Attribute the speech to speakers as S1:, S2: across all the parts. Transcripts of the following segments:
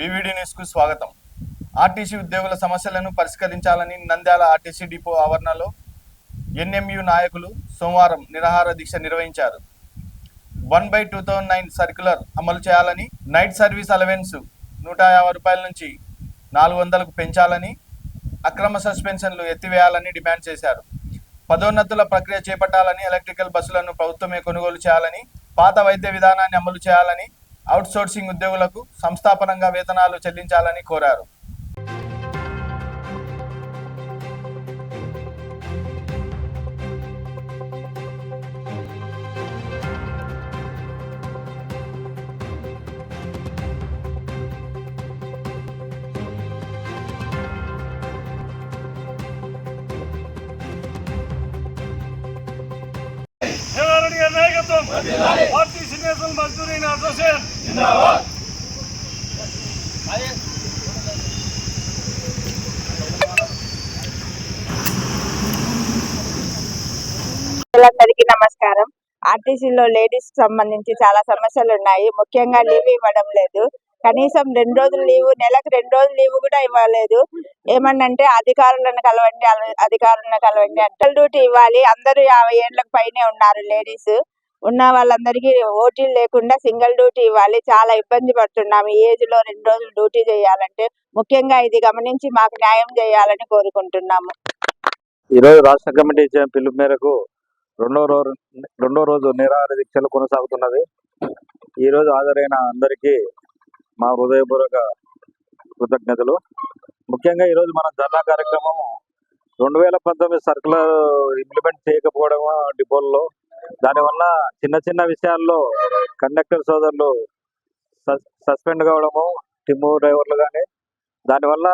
S1: VVD న్యూస్కు స్వాగతం. RTC ఉద్యోగుల సమస్యలను పరిష్కరించాలని నంద్యాల ఆర్టీసీ డిపో ఆవరణలో ఎన్ఎంయు నాయకులు సోమవారం నిరాహార దీక్ష నిర్వహించారు. One by two thousand nine circular అమలు చేయాలని నైట్ సర్వీస్ అలవెన్స్ నూట యాభై రూపాయల నుంచి నాలుగు వందలకు పెంచాలని అక్రమ సస్పెన్షన్లు ఎత్తివేయాలని డిమాండ్ చేశారు. పదోన్నతుల ప్రక్రియ చేపట్టాలని ఎలక్ట్రికల్ బస్సులను ప్రభుత్వమే కొనుగోలు చేయాలని పాత వైద్య విధానాన్ని అమలు చేయాలని అవుట్సోర్సింగ్ ఉద్యోగులకు సంస్థాపనంగా వేతనాలు చెల్లించాలని కోరారు.
S2: జగన్ నాయకత్వం RTC national Mazdoor union association
S3: అందరికీ నమస్కారం. ఆర్టీసీలో లేడీస్కి సంబంధించి చాలా సమస్యలు ఉన్నాయి. ముఖ్యంగా లీవ్ ఇవ్వడం లేదు. కనీసం రెండు రోజులు లీవ్ నెలకు రెండు రోజులు లీవ్ కూడా ఇవ్వలేదు. ఏమన్నంటే అధికారులను కలవండి అధికారులను కలవండి. అంటే డ్యూటీ ఇవ్వాలి. అందరూ యాభై ఏళ్ళకి పైనే ఉన్నారు లేడీస్. ఉన్న వాళ్ళందరికీ ఓటీలు లేకుండా సింగిల్ డ్యూటీ ఇవ్వాలి. చాలా ఇబ్బంది పడుతున్నాం. ఈ ఏజ్లో రెండు రోజులు డ్యూటీ చేయాలంటే ముఖ్యంగా ఇది గమనించి మాకు న్యాయం చేయాలని కోరుకుంటున్నాము.
S4: ఈరోజు రాష్ట్ర కమిటీ ఇచ్చిన పిలుపు మేరకు రెండో రోజు రెండో రోజు నిరాహార దీక్షలు కొనసాగుతున్నది. ఈ రోజు హాజరైన అందరికీ మా హృదయపూర్వక కృతజ్ఞతలు. ముఖ్యంగా ఈరోజు మన ధర్నా కార్యక్రమం రెండు వేల పంతొమ్మిది సర్కులర్ ఇంప్లిమెంట్ చేయకపోవడం డిపోల్లో దానివల్ల చిన్న చిన్న విషయాల్లో కండక్టర్ సోదరులు సస్పెండ్ కావడము టిమ్ము డ్రైవర్లు కానీ దానివల్ల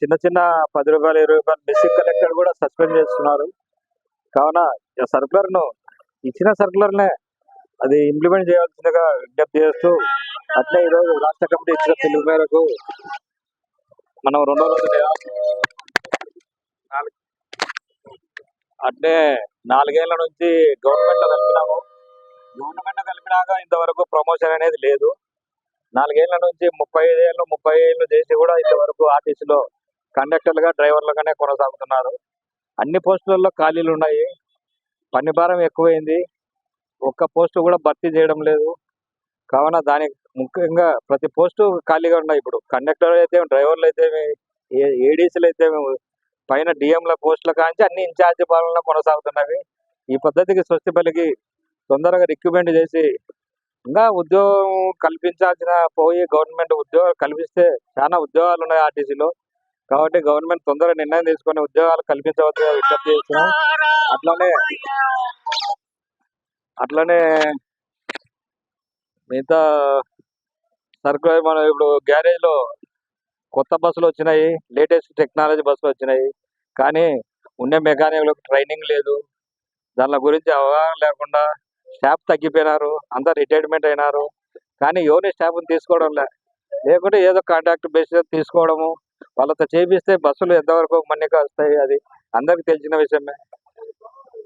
S4: చిన్న చిన్న పది రూపాయలు ఇరవై రూపాయలు బేసిక్ కలెక్టర్ కూడా సస్పెండ్ చేస్తున్నారు. కావున ఈ ను ఇచ్చిన సర్కులర్నే నే అది ఇంప్లిమెంట్ చేయాల్సిందిగా విజ్ఞప్తి చేస్తూ అట్లే ఈరోజు రాష్ట్ర కమిటీ ఇచ్చిన పిలుపు మేరకు మనం రెండో రోజు నాలుగు- అట్లే నాలుగేళ్ళ నుంచి గవర్నమెంట్ కలిపినాము. గవర్నమెంట్ కలిపినాక ఇంతవరకు ప్రమోషన్ అనేది లేదు. నాలుగేళ్ళ నుంచి ముప్పై ఐదేళ్ళు ముప్పై ఏళ్ళు చేసి కూడా ఇంతవరకు ఆర్టీసీలో కండక్టర్లుగా డ్రైవర్లుగానే కొనసాగుతున్నారు. అన్ని పోస్టులలో ఖాళీలు ఉన్నాయి. పని భారం ఎక్కువైంది. ఒక్క పోస్టు కూడా భర్తీ చేయడం లేదు. కావున దానికి ముఖ్యంగా ప్రతి పోస్టు ఖాళీగా ఉన్నాయి ఇప్పుడు. కండక్టర్ అయితే డ్రైవర్లు అయితే ఏడీసీలు అయితే పైన డిఎంల పోస్టుల కాంచి అన్ని ఇన్ఛార్జ్ పాలన కొనసాగుతున్నవి. ఈ పద్ధతికి స్వస్తి పలికి తొందరగా రిక్రూట్మెంట్ చేసి ఇంకా ఉద్యోగం కల్పించాల్సిన పోయి గవర్నమెంట్ ఉద్యోగాలు కల్పిస్తే చాలా ఉద్యోగాలు ఉన్నాయి ఆర్టీసీలో. కాబట్టి గవర్నమెంట్ తొందరగా నిర్ణయం తీసుకొని ఉద్యోగాలు కల్పించవద్దు విజ్ఞప్తి చేస్తున్నాం. అట్లానే అట్లనే మిగతా సరుకు మన ఇప్పుడు గ్యారేజ్లో కొత్త బస్సులు వచ్చినాయి లేటెస్ట్ టెక్నాలజీ బస్సులు వచ్చినాయి. కానీ ఉండే మెకానిక్లకు ట్రైనింగ్ లేదు. దాని గురించి అవగాహన లేకుండా స్టాఫ్ తగ్గిపోయినారు అంతా రిటైర్మెంట్ అయినారు. కానీ ఎవరి స్టాఫ్ని తీసుకోవడం లే లేకుంటే ఏదో కాంట్రాక్ట్ బేస్ తీసుకోవడము వాళ్ళతో చేపిస్తే బస్సులు ఎంతవరకు మన్నిక వస్తాయి అది అందరికి తెలిసిన విషయమే.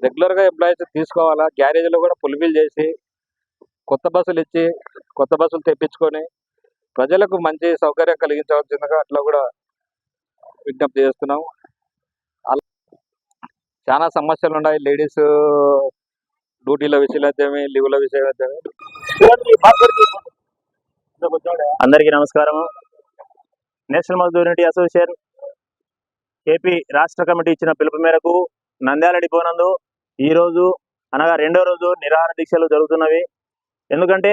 S4: రెగ్యులర్గా ఎంప్లాయీస్ తీసుకోవాలా? గ్యారేజ్లో కూడా ఫుల్ఫిల్ చేసి కొత్త బస్సులు ఇచ్చి కొత్త బస్సులు తెప్పించుకొని ప్రజలకు మంచి సౌకర్యం కలిగించవలసిందిగా అట్లా కూడా విజ్ఞప్తి చేస్తున్నాం అలా చాలా సమస్యలు ఉన్నాయి. లేడీస్ డ్యూటీల విషయాలు అయితేమి లీవుల విషయం అయితేమి.
S5: అందరికీ నమస్కారం national Mazdoor unity association AP రాష్ట్ర కమిటీ ఇచ్చిన పిలుపు మేరకు నంద్యాల డిపోనందు ఈ రోజు అనగా రెండో రోజు నిరాహార దీక్షలు జరుగుతున్నవి. ఎందుకంటే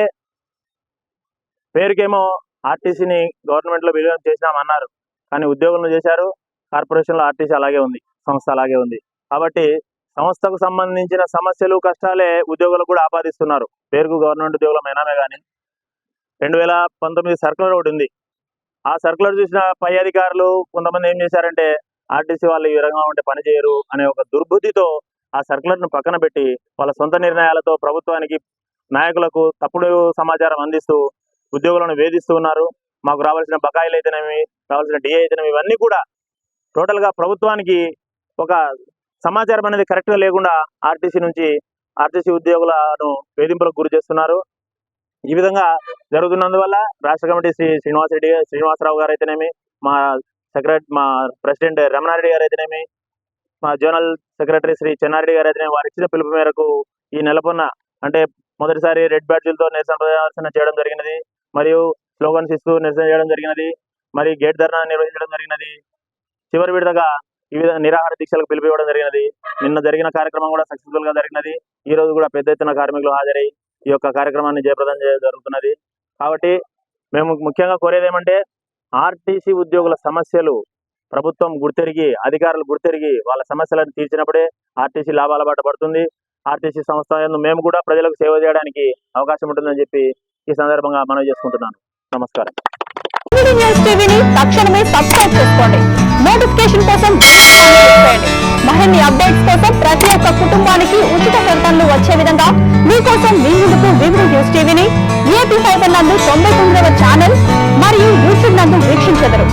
S5: పేరుకేమో ఆర్టీసీని గవర్నమెంట్లో విలీనం చేసినామన్నారు. కానీ ఉద్యోగులను చేశారు. కార్పొరేషన్లో ఆర్టీసీ అలాగే ఉంది. సంస్థ అలాగే ఉంది. కాబట్టి సంస్థకు సంబంధించిన సమస్యలు కష్టాలే ఉద్యోగులకు కూడా ఆపాదిస్తున్నారు. పేరుకు గవర్నమెంట్ ఉద్యోగులమైనామే కానీ రెండు వేల పంతొమ్మిది సర్కులర్ ఒకటి ఉంది. ఆ సర్కులర్ చూసిన పై అధికారులు కొంతమంది ఏం చేశారంటే ఆర్టీసీ వాళ్ళు ఈ విధంగా ఉంటే పని చేయరు అనే ఒక దుర్బుద్ధితో ఆ సర్కులర్ను పక్కన పెట్టి వాళ్ళ సొంత నిర్ణయాలతో ప్రభుత్వానికి నాయకులకు తప్పుడు సమాచారం అందిస్తూ ఉద్యోగులను వేధిస్తూ ఉన్నారు. మాకు రావాల్సిన బకాయిలు అయితేనేమి రావాల్సిన డిఏ అయితేనేమి ఇవన్నీ కూడా టోటల్గా ప్రభుత్వానికి ఒక సమాచారం అనేది కరెక్ట్గా లేకుండా ఆర్టీసీ నుంచి ఆర్టీసీ ఉద్యోగులను వేధింపులకు గురి చేస్తున్నారు. ఈ విధంగా జరుగుతున్నందువల్ల రాష్ట్ర కమిటీ శ్రీ శ్రీనివాస్ రెడ్డి శ్రీనివాసరావు గారు అయితేనేమి మా సెక్రటరీ మా ప్రెసిడెంట్ రమణారెడ్డి గారు అయితేనేమి మా జోనల్ సెక్రటరీ శ్రీ చెన్నారెడ్డి గారు అయితేనేమి వారు ఇచ్చిన పిలుపు మేరకు ఈ నెలకొన్న అంటే మొదటిసారి రెడ్ బ్యాడ్జీలతో నిరసన ప్రదర్శన చేయడం జరిగినది. మరియు స్లోగన్స్ ఇస్తూ నిరసన చేయడం జరిగినది. మరి గేట్ ధర్నా నిర్వహించడం జరిగినది. చివరి విడతగా వివిధ నిరాహార దీక్షలకు పిలిపివ్వడం జరిగినది. నిన్న జరిగిన కార్యక్రమం కూడా సక్సెస్ఫుల్గా జరిగినది. ఈ రోజు కూడా పెద్ద ఎత్తున కార్మికులు హాజరై ఈ యొక్క కార్యక్రమాన్ని జయప్రదం చేయడం జరుగుతున్నది. కాబట్టి మేము ముఖ్యంగా కోరేది ఏమంటే ఆర్టీసీ ఉద్యోగుల సమస్యలు ప్రభుత్వం గుర్తెరిగి అధికారులు గుర్తెరిగి వాళ్ళ సమస్యలను తీర్చినప్పుడే ఆర్టీసీ లాభాల బాట పడుతుంది. ఆర్టీసీ సంస్థ మేము కూడా ప్రజలకు సేవ చేయడానికి అవకాశం ఉంటుందని చెప్పి ఈ సందర్భంగా మనవి చేసుకుంటున్నాను. నమస్కారం.
S6: తక్షణమే సబ్స్క్రైబ్ చేసుకోండి. నోటిఫికేషన్ కోసం మరిన్ని అప్డేట్స్ కోసం ప్రతి ఒక్క కుటుంబానికి ఉచిత ప్రకటనలు వచ్చే విధంగా మీకోసం మీ వివిధ న్యూస్ టీవీని ఏపీ నందు తొంభై తొమ్మిదవ ఛానల్ మరియు యూట్యూబ్ నందు వీక్షించెదరు.